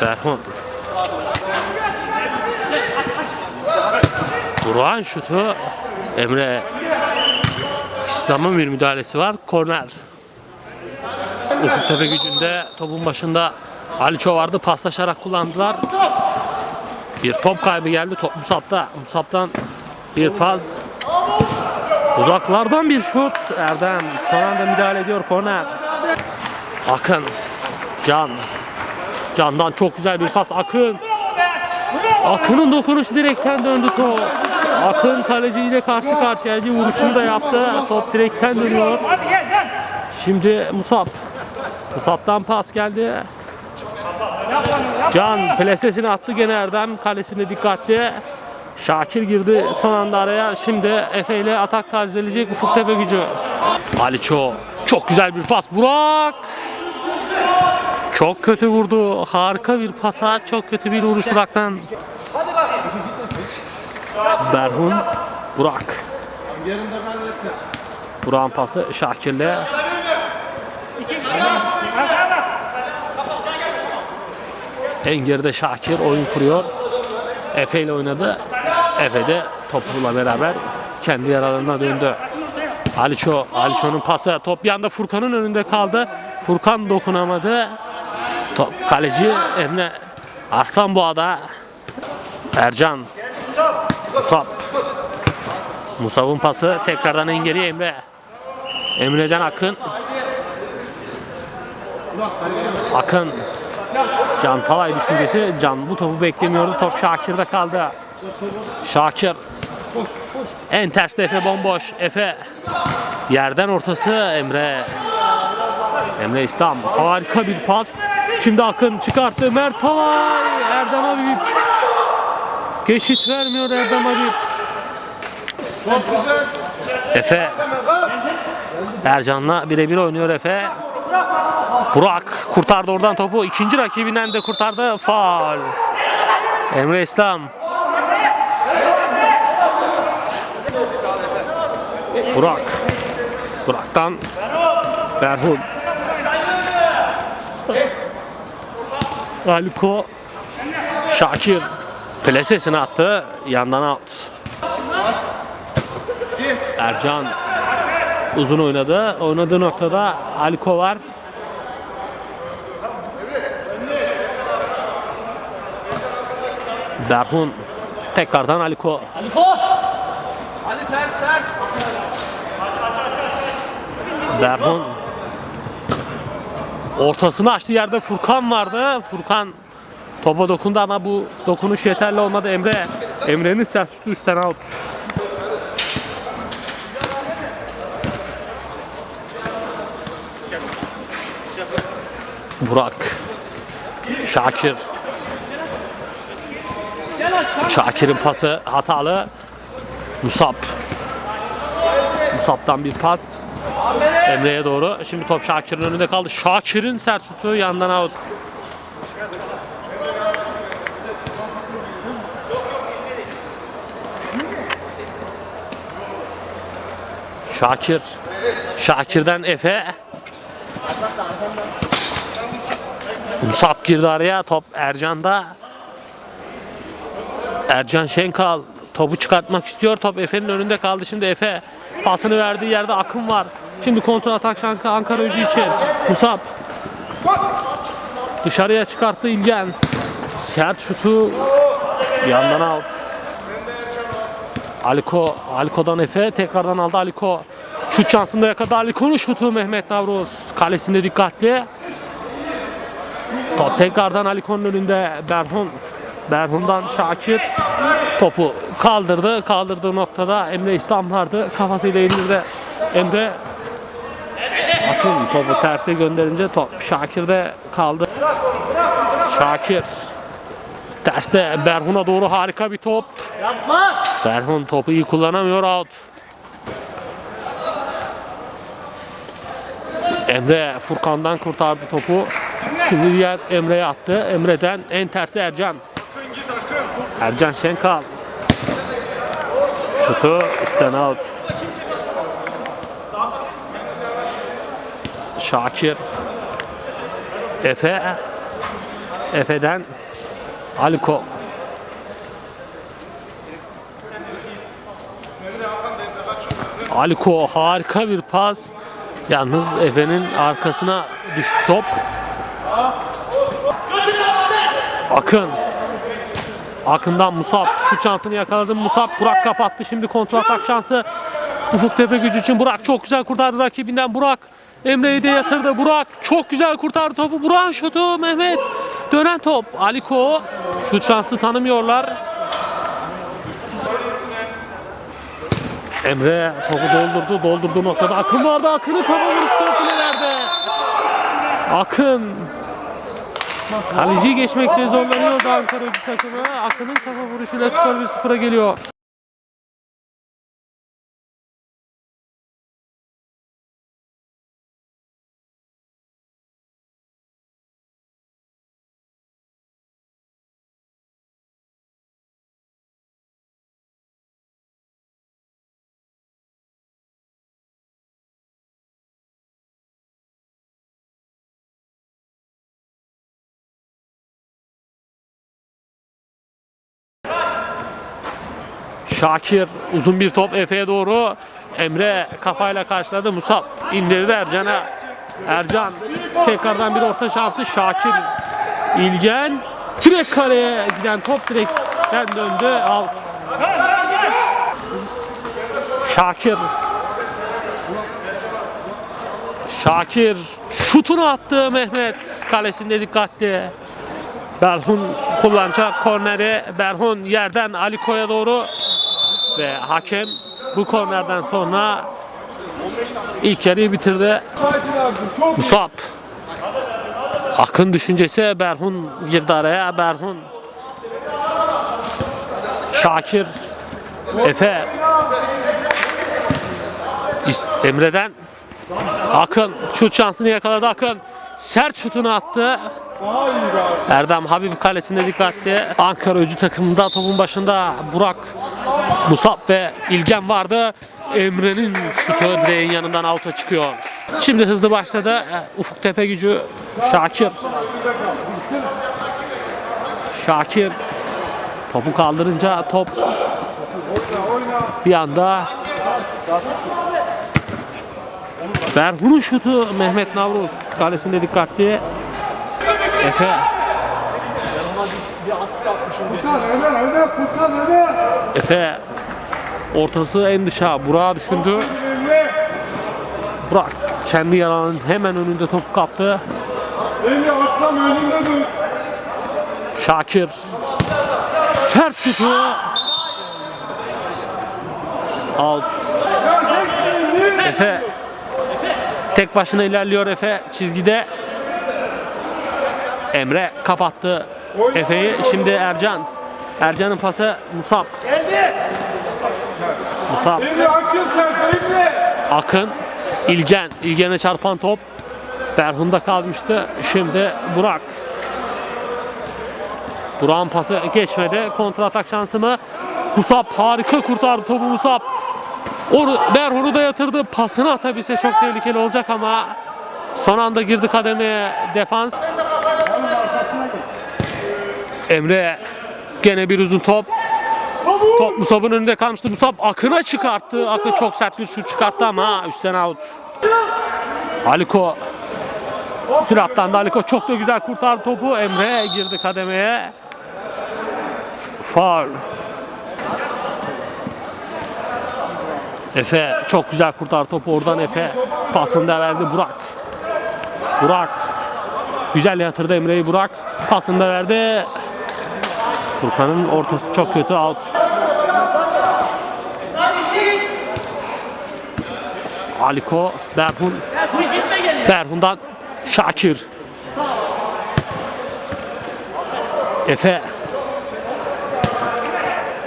Berhun. Burak'ın şutu Emre İslam'ın bir müdahalesi var. Korner. Ufuk gücünde topun başında Aliço vardı. Paslaşarak kullandılar. Bir top kaybı geldi. Top Musab'da. Musab'dan bir pas. Uzaklardan bir şut. Erdem son anda müdahale ediyor. Korner. Akın. Can. Can'dan çok güzel bir pas. Akın. Akın'ın dokunuşu direkten döndü top. Akın kaleciyle karşı karşıyaydı. Vuruşunu da yaptı. Top direkten dönüyor. Şimdi Musab. Musab'dan pas geldi. Can plesesini attı gene Erdem. Kalesine dikkatli. Şakir girdi son anda araya. Şimdi Efe ile atak tazeleyecek Ufuk Tepe gücü. Aliço. Çok güzel bir pas. Burak. Çok kötü vurdu. Harika bir pasa. Çok kötü bir vuruş Burak'tan. Berhun. Burak. Burak'ın pası Şakir'le. En geride Şakir oyun kuruyor. Efe ile oynadı. Efe de topuyla beraber kendi yaralarına döndü. Aliço, Aliço'nun pası top bir anda Furkan'ın önünde kaldı. Furkan dokunamadı. Top kaleci Emre Arslanboğa'da. Ercan. Musab. Musab'ın pası tekrardan en Emre. Emre'den Akın. Akın. Can Talay düşüncesi. Can bu topu beklemiyordu. Top Şakir'de kaldı. Şakir. En ters Efe bomboş. Efe. Yerden ortası Emre. Emre İslam. Harika bir pas. Şimdi Akın çıkarttı. Mert Talay. Erdem Habib. Geçit vermiyor Erdem Habib. Efe. Ercan'la birebir oynuyor Efe. Burak kurtardı oradan topu. İkinci rakibinden de kurtardı. Faul. Emre İslam. Burak. Burak'tan Berhun. Aliko. Şakir. Plesesini attı. Yandan out. Ercan uzun oynadı. Oynadığı noktada Aliko var. Berhun tekrardan Aliko. Aliko! Ali ters ters. Berhun ortasını açtı yerde Furkan vardı. Furkan topa dokundu ama bu dokunuş yeterli olmadı Emre. Emre'nin sert şutu üstten out. Burak. Şakir. Şakir'in pası hatalı. Musab. Musab'dan bir pas. Emre'ye doğru. Şimdi top Şakir'in önünde kaldı. Şakir'in sert şutu yandan out. Şakir. Şakir'den Efe. Musab girdi araya. Top Ercan'da. Ercan Şenkal topu çıkartmak istiyor. Top Efe'nin önünde kaldı. Şimdi Efe pasını verdiği yerde Akın var. Şimdi kontrol atak şanka Ankara Gücü için. Musab. Dışarıya çıkarttı İlgen. Sert şutu yandan out. Aliko, Aliko'dan Efe tekrardan aldı Aliko. Şut şansında yakaladı Aliko'nun şutu Mehmet Navruz. Kalesinde dikkatli. Top tekrardan Aliko'nun önünde Berhun. Berhun'dan Şakir topu kaldırdı. Kaldırdığı noktada Emre İslam vardı. Kafasıyla indirdi. Emre Akın topu terse gönderince top Şakir'de kaldı. Şakir terste Berhun'a doğru harika bir top. Yapma. Berhun topu iyi kullanamıyor out. Emre Furkan'dan kurtardı topu. Şimdi diğer Emre'ye attı. Emre'den en tersi Ercan. Ercan Şenkal. Şutu üstten out. Şakir. Efe. Efe'den Aliko. Aliko harika bir pas. Yalnız Efe'nin arkasına düştü top. Akın. Akın'dan Musab. Şu şansını yakaladı. Musab Burak kapattı. Şimdi kontrol atak şansı. Ufuk Tepe gücü için Burak çok güzel kurtardı rakibinden. Burak Emre'yi de yatırdı. Burak çok güzel kurtardı topu. Burak'ın şutu Mehmet. Dönen top. Aliko. Şut şansı tanımıyorlar. Emre topu doldurdu. Doldurduğu noktada Akın vardı. Akın'ın kafa vuruştu kulelerde. Akın Kaleciyi geçmekte zorlanıyordu Ankara gücü takımı. Akın'ın kafa vuruşuyla skor 1-0'a geliyor. Şakir uzun bir top Efe'ye doğru. Emre kafayla karşıladı. Musab indirdi Ercan'a. Ercan tekrardan bir orta şansı. Şakir İlgen direkt kaleye giden top direkten döndü. Alt. Şakir Şakir şutunu attı Mehmet kalesinde dikkatli. Berhun kullanacak korneri. Berhun yerden Aliko'ya doğru ve hakem bu kornerden sonra ilk yarıyı bitirdi. Musab. Akın düşüncesi Berhun girdi araya. Berhun Şakir Efe Emre'den Akın şut şansını yakaladı Akın. Sert şutunu attı. Erdem Habib kalesinde dikkatli. Ankara öcü takımında topun başında Burak Musab ve İlgen vardı. Emre'nin şutu direğin yanından out'a çıkıyor. Şimdi hızlı başladı. E, Ufuk Tepe gücü Şakir. Şakir topu kaldırınca top bir anda Berhun'un şutu Mehmet Navruz kalesinde dikkatli. Efe Furkan öne öne Furkan öne. Efe ortası en dışa Burak'a düşündü. Burak kendi yalanın hemen önünde topu kaptı. Emre akşam önünde dur. Şakir sert şutu. Out. Efe tek başına ilerliyor Efe çizgide. Emre kapattı Efe'yi. Şimdi Ercan. Ercan'ın pası Musab. Musab. Terse Emre. Akın, İlgen, İlgen'e çarpan top Berhun'da kalmıştı. Şimdi Burak. Burak'ın pası geçmedi. Kontra atak şansı mı? Musab harika kurtardı topu Musab. Onu Berhun'u da yatırdı. Pasını atabilse çok tehlikeli olacak ama son anda girdi kademeye defans. Emre gene bir uzun top. Top Musab'ın önünde kalmıştı. Musab Akın'a çıkarttı. Akın çok sert bir şut çıkarttı ama üstten out. Aliko Süratlandı Aliko çok da güzel kurtardı topu. Emre girdi kademeye. Faul. Efe çok güzel kurtardı topu oradan Efe. Pasını da verdi Burak. Burak. Güzel yatırdı Emre'yi Burak. Pasını da verdi. Furkan'ın ortası çok kötü out. Aliko, Berhun. Berhun'dan Şakir. Efe.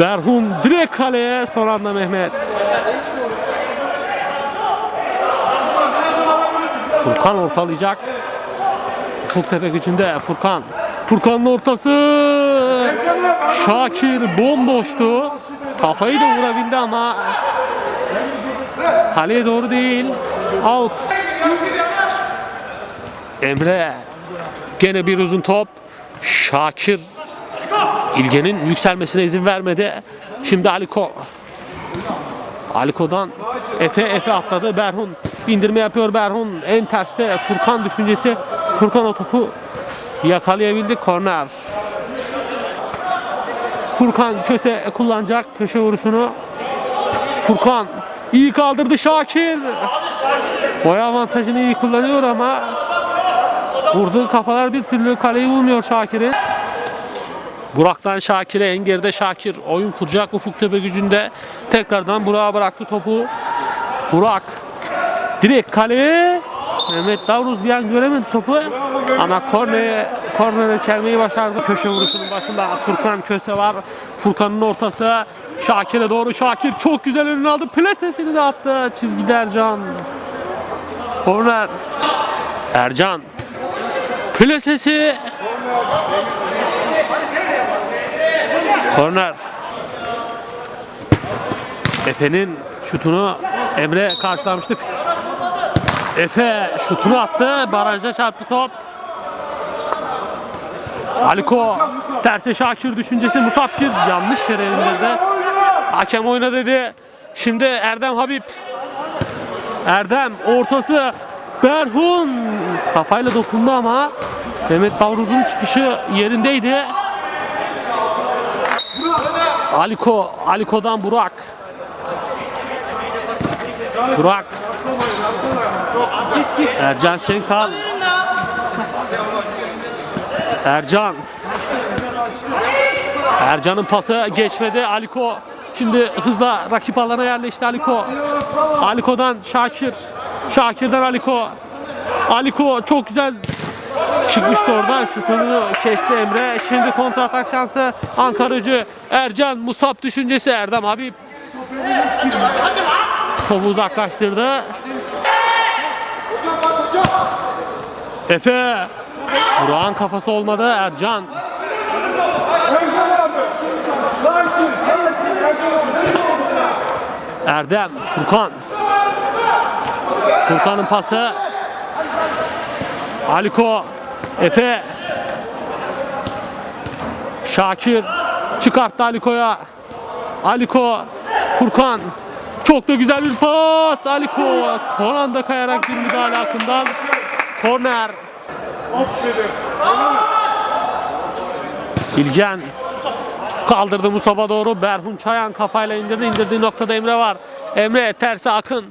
Berhun direkt kaleye son anda Mehmet. Furkan ortalayacak. Ufuk Tepe gücünde Furkan. Furkan'ın ortası. Şakir bomboştu. Kafayı da vurabildi ama kaleye doğru değil. Out. Emre. Gene bir uzun top. Şakir İlge'nin yükselmesine izin vermedi. Şimdi Aliko. Aliko'dan Efe Efe atladı. Berhun indirme yapıyor Berhun. En terste Furkan düşüncesi. Furkan o topu yakalayabildi. Korner. Furkan köse kullanacak köşe vuruşunu. Furkan iyi kaldırdı Şakir. Boy avantajını iyi kullanıyor ama vurduğu kafalar bir türlü kaleyi bulmuyor Şakir'in. Burak'tan Şakir'e en geride Şakir oyun kuracak ufuk tepe gücünde. Tekrardan Burak'a bıraktı topu. Burak direkt kaleye Mehmet Davruz bir an göremedi topu ama korneye kornere çelmeyi başardı. Köşe vuruşunun başında Furkan Köse var. Furkan'ın ortası Şakir'e doğru Şakir çok güzel önüne aldı. Plesesini de attı. Çizgide Ercan. Korner. Ercan. Plesesi. Korner. Efe'nin şutunu Emre karşılamıştı. Efe şutunu attı. Barajda çarptı top. Aliko terse Şakir düşüncesi Musabkir yanlış yere indirdi. Hakem oyna dedi. Şimdi Erdem Habib. Erdem ortası Berhun kafayla dokundu ama Mehmet Bavruz'un çıkışı yerindeydi. Aliko, Aliko'dan Burak. Burak. Ercan Şenkal. Ercan. Ercan'ın pası geçmedi. Aliko şimdi hızla rakip alana yerleşti Aliko. Aliko'dan Şakir. Şakir'den Aliko. Aliko çok güzel çıkmıştı oradan. Şutunu kesti Emre. Şimdi kontra atak şansı Ankara Gücü. Ercan Musab düşüncesi Erdem Habib. Topu uzaklaştırdı. Efe. Burak'ın kafası olmadı. Ercan. Erdem. Furkan. Furkan'ın pası. Aliko. Efe. Şakir. Çıkarttı Aliko'ya. Aliko. Furkan. Çok da güzel bir pas. Aliko son anda kayarak bir müdahale hakkından. Korner. İlgen kaldırdı Musab'a doğru. Berhun Çayan kafayla indirdi. İndirdiği noktada Emre var. Emre tersi Akın.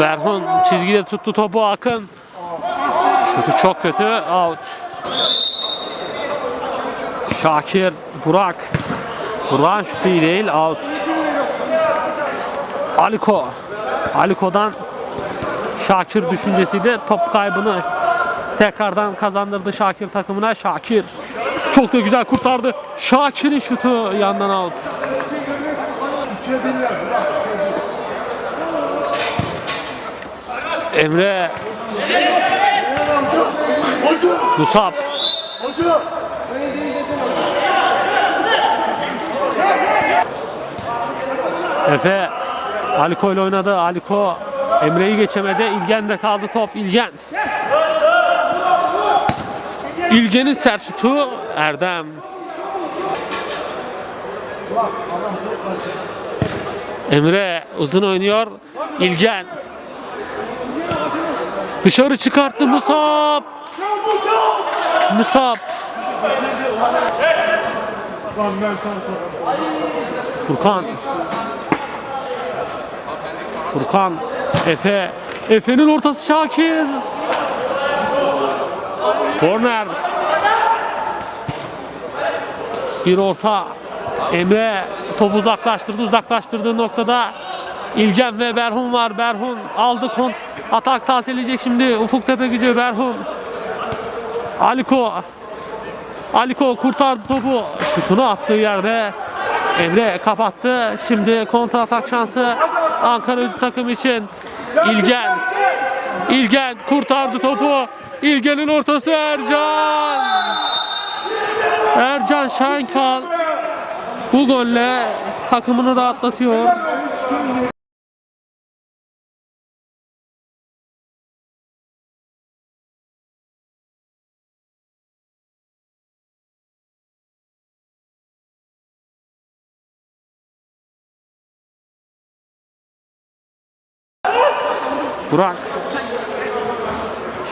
Berhun çizgide tuttu topu Akın. Şutu çok kötü. Out. Şakir, Burak. Burak'ın şutu iyi değil. Out. Aliko. Aliko'dan Şakir düşüncesiydi. Top kaybını tekrardan kazandırdı Şakir takımına. Şakir çok da güzel kurtardı. Şakir'in şutu yandan out. Emre Musab Efe Aliko ile oynadı. Aliko Emre'yi geçemedi. İlgen de kaldı top. İlgen. İlgen'in sert şutu Erdem. Emre uzun oynuyor. İlgen. Dışarı çıkarttı Musab. Musab. Furkan. Furkan. Efe. Efe'nin ortası Şakir. Korner. Bir orta. Emre topu uzaklaştırdı. Uzaklaştırdığı noktada İlgen ve Berhun var. Berhun aldı kon. Atak tatilecek şimdi. Ufuk Tepe gücü Berhun. Aliko. Aliko kurtardı topu. Şutunu attığı yerde Emre kapattı. Şimdi kontra atak şansı Ankara Gücü takım için. İlgen. İlgen kurtardı topu. İlgen'in ortası Ercan. Ercan Şankal bu golle takımını rahatlatıyor. Burak.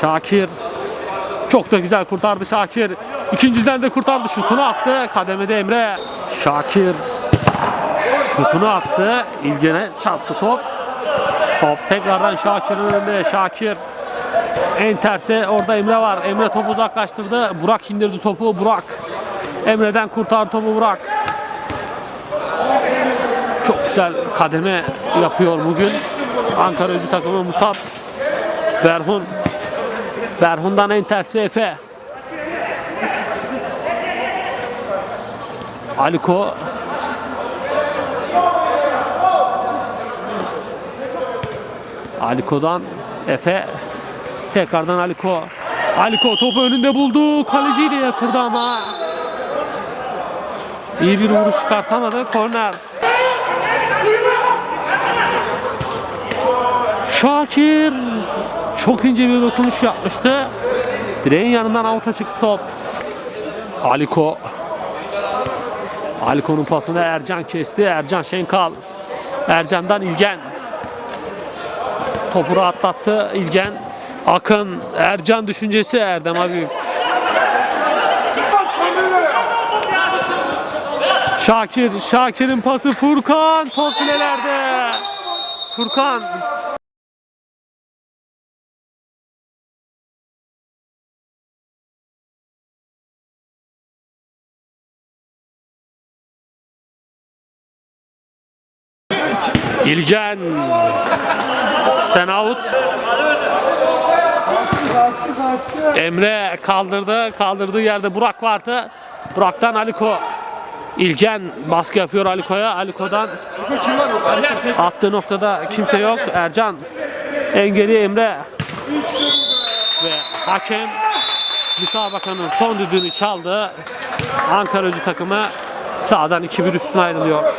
Şakir. Çok da güzel kurtardı Şakir. İkinciden de kurtardı. Şutunu attı. Kademede Emre. Şakir. Şutunu attı. İlgen'e çarptı top. Top tekrardan Şakir'in önünde. Şakir. En terse orada Emre var. Emre topu uzaklaştırdı. Burak indirdi topu. Burak. Emre'den kurtardı topu Burak. Çok güzel kademe yapıyor bugün. Ankara Gücü takımı Musab. Berhun. Berhun'dan en tersi Efe. Aliko. Aliko'dan Efe. Tekrardan Aliko. Aliko topu önünde buldu. Kaleciyle yatırdı ama. İyi bir vuruş çıkartamadı. Korner. Şakir çok ince bir dokunuş yapmıştı. Direğin yanından avuta çıktı top. Aliko. Aliko'nun pasını Ercan kesti. Ercan Şenkal. Ercan'dan İlgen. Topu rahatlattı İlgen. Akın. Ercan düşüncesi Erdem abi. Şakir. Şakir'in pası Furkan. Top filelerde. Furkan. İlgen. Stand out. Emre kaldırdı. Kaldırdığı yerde Burak vardı. Burak'tan Aliko. İlgen baskı yapıyor Aliko'ya. Aliko'dan attığı noktada kimse yok. Ercan. Engeli Emre. Ve hakem müsabakanın son düdüğünü çaldı. Ankara Gücü takımı sağdan 2-1 üstüne ayrılıyor.